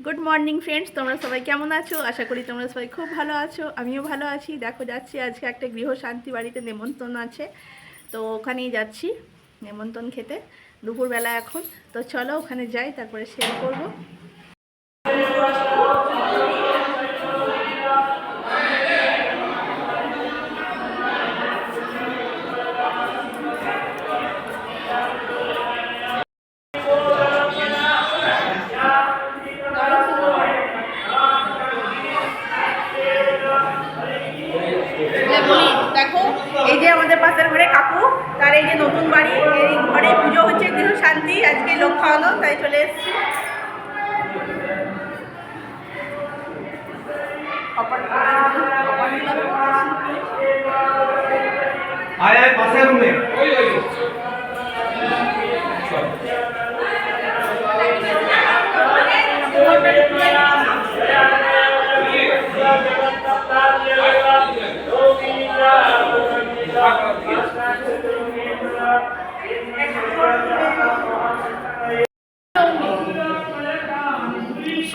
Good morning friends তোমরা সবাই কেমন আছো? আশা করি তোমরা সবাই খুব ভালো আছো। আমিও ভালো আছি। দেখো, যাচ্ছি আজকে একটা গৃহ শান্তি বাড়িতে। নেমন্তন্ন আছে। তো ওখানেই যাচ্ছি, নেমন্তন্ন খেতে। দুপুরবেলা এখন। তো চলো, ওখানে যাই, তারপরে শেয়ার করব। এই যে আমাদের পাশের ঘরে কাকু তার এই যে নতুন বাড়ি এই ঘরে পুজো হচ্ছে গৃহ শান্তি আজকে লোক খাওয়ানো তাই চলে এসছি। আয় আয় পাশের রুমে।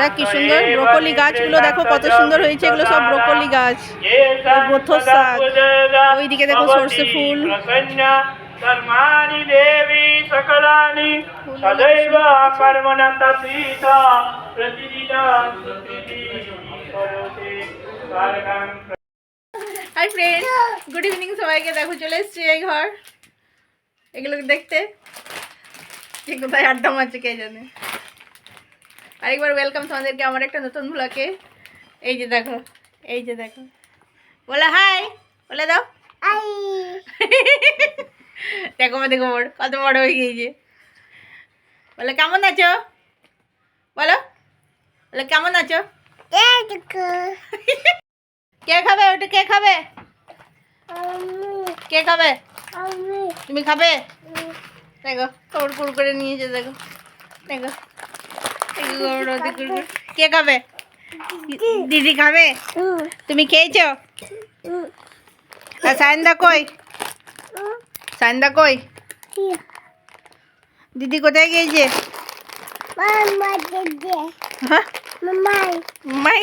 দেখ কি সুন্দর ব্রোকলি গাছগুলো দেখো কত সুন্দর হয়েছে, এগুলো সব ব্রোকলি গাছ। বথর শাক ওইদিকে দেখো সর্ষে ফুল। দেবী সকলানি হাই ফ্রেন্ড গুড ইভিনিং সবাইকে। দেখো, চলে এসছি এই ঘর। এগুলো দেখতে। কে কোথায় আড্ডা মারছে কে জানে? আরেকবার ওয়েলকাম তোমাদেরকে আমার একটা নতুন ব্লকে এই যে দেখো এই যে দেখো। বলে হাই বলে দাও। দেখো মা দেখো বড় কত বড় হয়ে গিয়েছে। বলে কেমন আছো? বলো বলে কেমন আছো? কে খাবে? ওটা কে খাবে? কে খাবে? তুমি খাবে? দেখো কুড় করে নিয়েছে দেখো। দেখো। কে খাবে? দিদি। খাবে? তুমি খেয়েছো? সায়ন্দা কই? সায়ন্দা কই? দিদি কোথায় গিয়েছে? হ্যাঁ? মাই